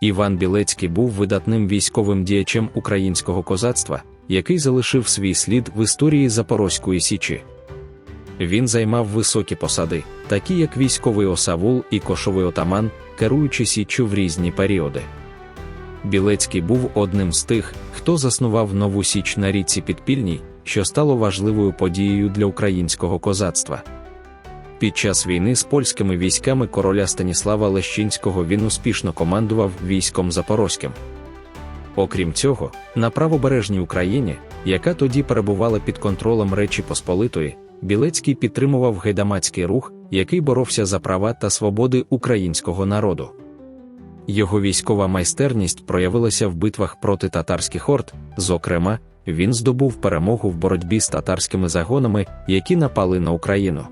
Іван Білецький був видатним військовим діячем українського козацтва, який залишив свій слід в історії Запорозької Січі. Він займав високі посади, такі як військовий осавул і кошовий отаман, керуючи січчю в різні періоди. Білецький був одним з тих, хто заснував нову січ на річці Підпільній, що стало важливою подією для українського козацтва. Під час війни з польськими військами короля Станіслава Лещинського він успішно командував військом Запорозьким. Окрім цього, на правобережній Україні, яка тоді перебувала під контролем Речі Посполитої, Білецький підтримував гайдамацький рух, який боровся за права та свободи українського народу. Його військова майстерність проявилася в битвах проти татарських орд, зокрема, він здобув перемогу в боротьбі з татарськими загонами, які напали на Україну.